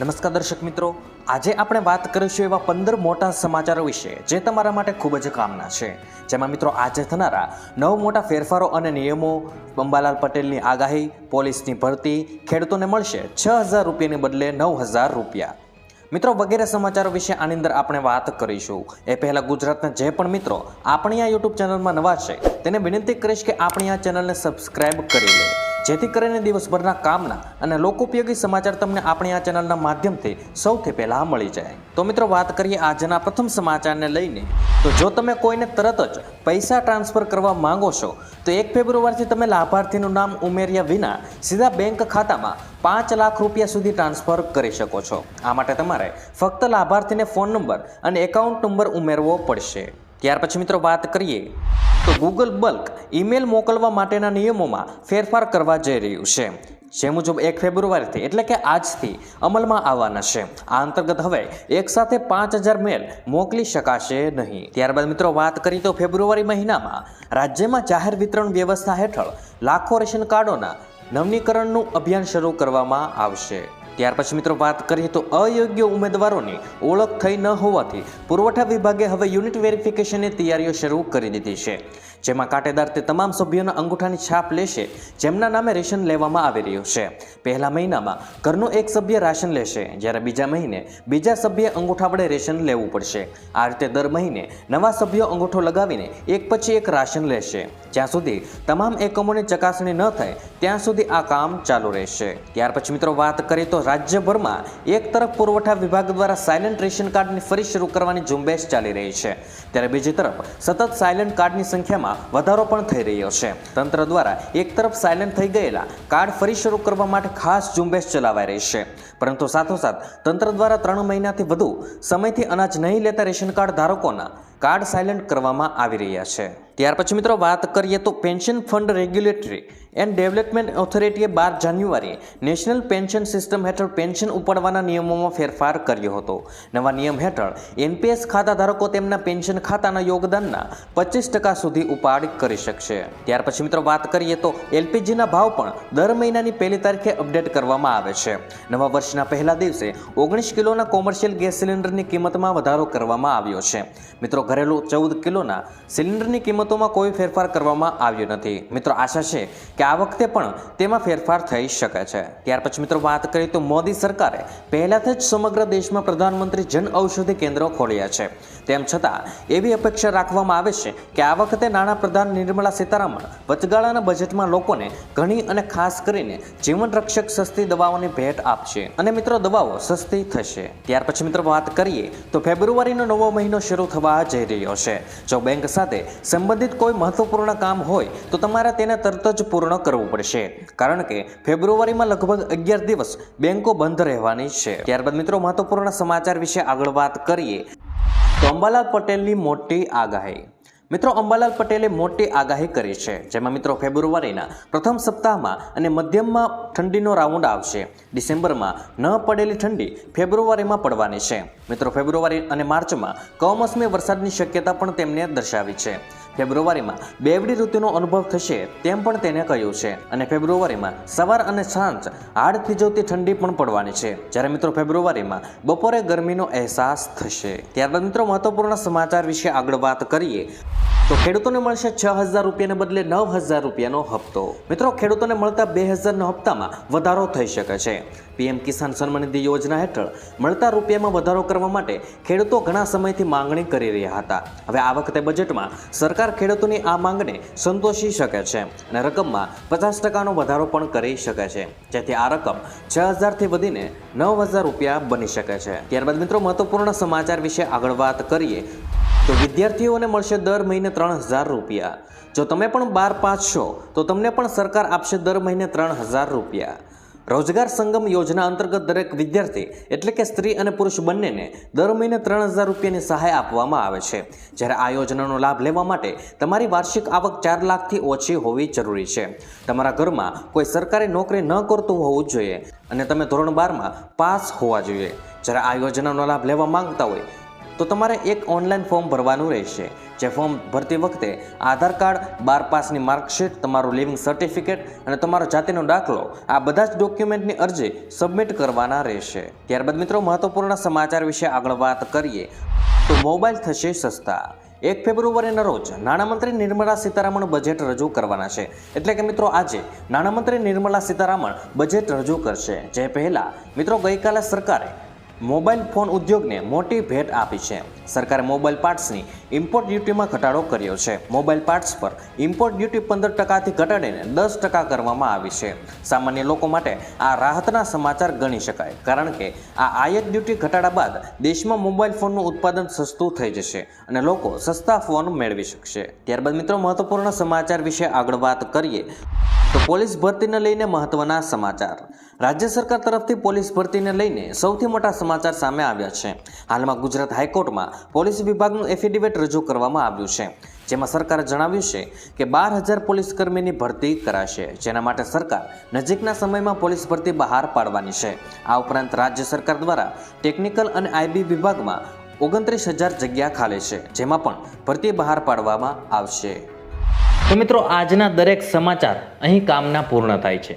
નમસ્કાર દર્શક મિત્રો. આજે આપણે વાત કરીશું એવા પંદર મોટા સમાચારો વિશે, જે તમારા માટે ખૂબ જ કામના છે. જેમાં મિત્રો આજે થનારા નવ મોટા ફેરફારો અને નિયમો, અંબાલાલ પટેલની આગાહી, પોલીસની ભરતી, ખેડૂતોને મળશે છ હજાર રૂપિયાને બદલે નવ હજાર રૂપિયા. મિત્રો, વગેરે સમાચારો વિશે આની અંદર આપણે વાત કરીશું. એ પહેલાં ગુજરાતના જે પણ મિત્રો આપણી આ યુટ્યુબ ચેનલમાં નવા છે, તેને વિનંતી કરીશ કે આપણી આ ચેનલને સબસ્ક્રાઈબ કરી લે. જેથી કરીને દિવસભરના કામના અને લોકોપયોગી સમાચાર તમને આપણી આ ચેનલના માધ્યમથી સૌથી પહેલાં મળી જાય. તો મિત્રો, વાત કરીએ આજના પ્રથમ સમાચારને લઈને. તો જો તમે કોઈને તરત જ પૈસા ટ્રાન્સફર કરવા માંગો છો, તો એક ફેબ્રુઆરીથી તમે લાભાર્થીનું નામ ઉમેર્યા વિના સીધા બેંક ખાતામાં પાંચ લાખ રૂપિયા સુધી ટ્રાન્સફર કરી શકો છો. આ માટે તમારે ફક્ત લાભાર્થીને ફોન નંબર અને એકાઉન્ટ નંબર ઉમેરવો પડશે. ત્યાર પછી મિત્રો, વાત કરીએ તો ગૂગલ બલ્ક ઈમેલ મોકલવા માટેના નિયમોમાં ફેરફાર કરવા જઈ રહ્યું છે. જે મુજબ એક ફેબ્રુઆરીથી એટલે કે આજથી અમલમાં આવવાના છે. આ અંતર્ગત હવે એક સાથે પાંચ હજાર મેલ મોકલી શકાશે નહીં. ત્યારબાદ મિત્રો વાત કરીએ તો ફેબ્રુઆરી મહિનામાં રાજ્યમાં જાહેર વિતરણ વ્યવસ્થા હેઠળ લાખો રેશન કાર્ડોના નવનીકરણનું અભિયાન શરૂ કરવામાં આવશે. ત્યાર પછી મિત્રો વાત કરીએ તો અયોગ્ય ઉમેદવારોની ઓળખ થઈ ન હોવાથી પુરવઠા વિભાગે હવે યુનિટ વેરિફિકેશનની તૈયારીઓ શરૂ કરી દીધી છે. જેમાં કાંટેદાર તે તમામ સભ્યોના અંગૂઠાની છાપ લેશે, જેમના નામે રેશન લેવામાં આવી રહ્યું છે. પહેલા મહિનામાં ઘરનો એક સભ્ય રાશન લેશે, જ્યારે બીજા મહિને બીજા સભ્ય અંગૂઠા વડે રેશન લેવું પડશે. આ રીતે દર મહિને નવા સભ્યો અંગૂઠો લગાવીને એક પછી એક રાશન લેશે. જ્યાં સુધી તમામ એકમોની ચકાસણી ન થાય, ત્યાં સુધી આ કામ ચાલુ રહેશે. ત્યાર પછી મિત્રો વાત કરીએ તો રાજ્યભરમાં એક તરફ પુરવઠા વિભાગ દ્વારા સાયલન્ટ રેશન કાર્ડની ફરી શરૂ કરવાની ઝુંબેશ ચાલી રહી છે. ત્યારે બીજી તરફ સતત સાયલન્ટ કાર્ડની સંખ્યામાં વધારો પણ થઈ રહ્યો છે. તંત્ર દ્વારા એક તરફ સાયલેન્ટ થઈ ગયેલા કાર્ડ ફરી શરૂ કરવા માટે ખાસ ઝુંબેશ ચલાવાઈ રહી છે. પરંતુ સાથોસાથ તંત્ર દ્વારા ત્રણ મહિનાથી વધુ સમયથી અનાજ નહીં લેતા રેશન કાર્ડ ધારકોના કાર્ડ સાયલન્ટ કરવામાં આવી રહ્યા છે. ત્યાર પછી મિત્રો વાત કરીએ તો pension fund regulatory and development ઓથોરિટીએ બાર જાન્યુઆરીએ નેશનલ પેન્શન સિસ્ટમ હેઠળ પેન્શન ઉપાડવાના નિયમોમાં ફેરફાર કર્યો હતો. નવા નિયમ હેઠળ એનપીએસ ખાતા ધારકો તેમના પેન્શન ખાતાના યોગદાનના પચીસ ટકા સુધી ઉપાડ કરી શકશે. ત્યાર પછી મિત્રો વાત કરીએ તો એલપીજીના ભાવ પણ દર મહિનાની પહેલી તારીખે અપડેટ કરવામાં આવે છે. નવા વર્ષના પહેલા દિવસે ઓગણીસ કિલોના કોમર્શિયલ ગેસ સિલિન્ડરની કિંમતમાં વધારો કરવામાં આવ્યો છે. મિત્રો ઘરેલું ચૌદ કિલોના સિલિન્ડરની કિંમતોમાં કોઈ ફેરફાર કરવામાં આવ્યો નથી. મિત્રો, આશા છે કે આ વખતે પણ તેમાં ફેરફાર થઈ શકે છે. ત્યાર પછી મિત્રો, વાત કરીએ તો મોદી સરકારે પહેલાથી જ સમગ્ર દેશમાં પ્રધાનમંત્રી જન ઔષધિ કેન્દ્રો ખોલ્યા છે. તેમ છતાં, એવી અપેક્ષા રાખવામાં આવે છે કે આ વખતે નાણાપ્રધાન નિર્મલા સીતારામન વચગાળાના બજેટમાં લોકોને ઘણી અને ખાસ કરીને જીવન રક્ષક સસ્તી દવાઓની ભેટ આપશે. અને મિત્રો, દવાઓ સસ્તી થશે. ત્યાર પછી મિત્રો, વાત કરીએ તો ફેબ્રુઆરીનો નવો મહિનો શરૂ થવા જઈ રહ્યો છે. જો બેંક સાથે સંબંધિત કોઈ મહત્વપૂર્ણ કામ હોય, તો તમારે તેને તરત જ પૂર્ણ કરવું પડશે. કારણ કે ફેબ્રુઆરીમાં લગભગ અગિયાર દિવસ બેંકો બંધ રહેવાની છે. ત્યારબાદ મિત્રો, મહત્વપૂર્ણ સમાચાર વિશે આગળ વાત કરીએ. તો અંબાલાલ પટેલની મોટી આગાહી. મિત્રો, અંબાલાલ પટેલે મોટી આગાહી કરી છે. જેમાં મિત્રો, ફેબ્રુઆરીના પ્રથમ સપ્તાહમાં અને મધ્યમમાં ઠંડીનો રાઉન્ડ આવશે. ડિસેમ્બરમાં ન પડેલી ઠંડી ફેબ્રુઆરીમાં પડવાની છે. મિત્રો, ફેબ્રુઆરી અને માર્ચમાં કમોસમી વરસાદની શક્યતા પણ તેમને દર્શાવી છે. ફેબ્રુઆરીમાં બેવડી ઋતુનો અનુભવ થશે તેમ પણ તેને કહ્યું છે. અને ફેબ્રુઆરીમાં સવાર અને સાંજ હાડ થીજવતી ઠંડી પણ પડવાની છે. જ્યારે મિત્રો, ફેબ્રુઆરીમાં બપોરે ગરમીનો અહેસાસ થશે. ત્યારબાદ મિત્રો, મહત્વપૂર્ણ સમાચાર વિશે આગળ વાત કરીએ. તો ખેડૂતોને મળશે છ હજાર રૂપિયાને બદલે નવ હજાર રૂપિયાનો હપ્તો. મિત્રો, ખેડૂતોને મળતા બે હજારના હપ્તામાં વધારો થઈ શકે છે. પીએમ કિસાન સન્માન નિધિ યોજના હેઠળ મળતા રૂપિયામાં વધારો કરવા માટે ખેડૂતો ઘણા સમયથી માંગણી કરી રહ્યા હતા. હવે આ વખતે બજેટમાં સરકાર ખેડૂતોની આ માંગને સંતોષી શકે છે અને રકમમાં પચાસ ટકાનો વધારો પણ કરી શકે છે. જેથી આ રકમ છ હજારથી વધીને નવ હજાર રૂપિયા બની શકે છે. ત્યારબાદ મિત્રો, મહત્વપૂર્ણ સમાચાર વિશે આગળ વાત કરીએ. તો વિદ્યાર્થીઓને મળશે દર મહિને ત્રણ હજાર રૂપિયા. જો તમે પણ બાર પાસ છો, તો તમને પણ સરકાર આપશે દર મહિને ત્રણ હજાર રૂપિયા. રોજગાર સંગમ યોજના અંતર્ગત દરેક વિદ્યાર્થી, એટલે કે સ્ત્રી અને પુરુષ બંનેને દર મહિને ત્રણ હજાર રૂપિયાની સહાય આપવામાં આવે છે. જ્યારે આ યોજનાનો લાભ લેવા માટે તમારી વાર્ષિક આવક ચાર લાખથી ઓછી હોવી જરૂરી છે. તમારા ઘરમાં કોઈ સરકારી નોકરી ન કરતું હોવું જોઈએ અને તમે ધોરણ બારમાં પાસ હોવા જોઈએ. જ્યારે આ યોજનાનો લાભ લેવા માંગતા હોય તો તમારે એક ઓનલાઈન ફોર્મ ભરવાનું રહેશે. જે ફોર્મ ભરતી વખતે આધાર કાર્ડ, બાર પાસની માર્કશીટ, તમારું લિવિંગ સર્ટિફિકેટ અને તમારો જાતિનો દાખલો, આ બધા જ ડોક્યુમેન્ટની અરજી સબમિટ કરવાના રહેશે. ત્યારબાદ મિત્રો, મહત્વપૂર્ણ સમાચાર વિશે આગળ વાત કરીએ. તો મોબાઈલ થશે સસ્તા. એક ફેબ્રુઆરીના રોજ નાણામંત્રી નિર્મલા સીતારામન બજેટ રજૂ કરવાના છે. એટલે કે મિત્રો, આજે નાણામંત્રી નિર્મલા સીતારામન બજેટ રજૂ કરશે. જે પહેલાં મિત્રો, ગઈકાલે સરકારે મોબાઈલ ફોન ઉદ્યોગને મોટી ભેટ આપી છે. સરકારે મોબાઈલ પાર્ટ્સની ઇમ્પોર્ટ ડ્યુટીમાં ઘટાડો કર્યો છે. મોબાઈલ પાર્ટ્સ પર ઇમ્પોર્ટ ડ્યુટી પંદર ટકાથી ઘટાડીને દસ ટકા કરવામાં આવી છે. સામાન્ય લોકો માટે આ રાહતના સમાચાર ગણી શકાય, કારણ કે આ આયાત ડ્યુટી ઘટાડા બાદ દેશમાં મોબાઈલ ફોનનું ઉત્પાદન સસ્તું થઈ જશે અને લોકો સસ્તા ફોન મેળવી શકશે. ત્યારબાદ મિત્રો, મહત્વપૂર્ણ સમાચાર વિશે આગળ વાત કરીએ તો પોલીસ ભરતીને લઈને મહત્વના સમાચાર. રાજ્ય સરકાર તરફથી પોલીસ ભરતીને લઈને સૌથી મોટા સમાચાર સામે આવ્યા છે. હાલમાં ગુજરાત હાઈકોર્ટમાં પોલીસ વિભાગનું એફિડેવિટ રજૂ કરવામાં આવ્યું છે. જેમાં સરકારે જણાવ્યું છે કે બાર હજાર પોલીસ કર્મીની ભરતી કરાશે, જેના માટે સરકાર નજીકના સમયમાં પોલીસ ભરતી બહાર પાડવાની છે. આ ઉપરાંત રાજ્ય સરકાર દ્વારા ટેકનિકલ અને આઈબી વિભાગમાં ઓગણત્રીસ હજાર જગ્યા ખાલી છે, જેમાં પણ ભરતી બહાર પાડવામાં આવશે. તો મિત્રો, આજના દરેક સમાચાર અહીં કામના પૂર્ણ થાય છે.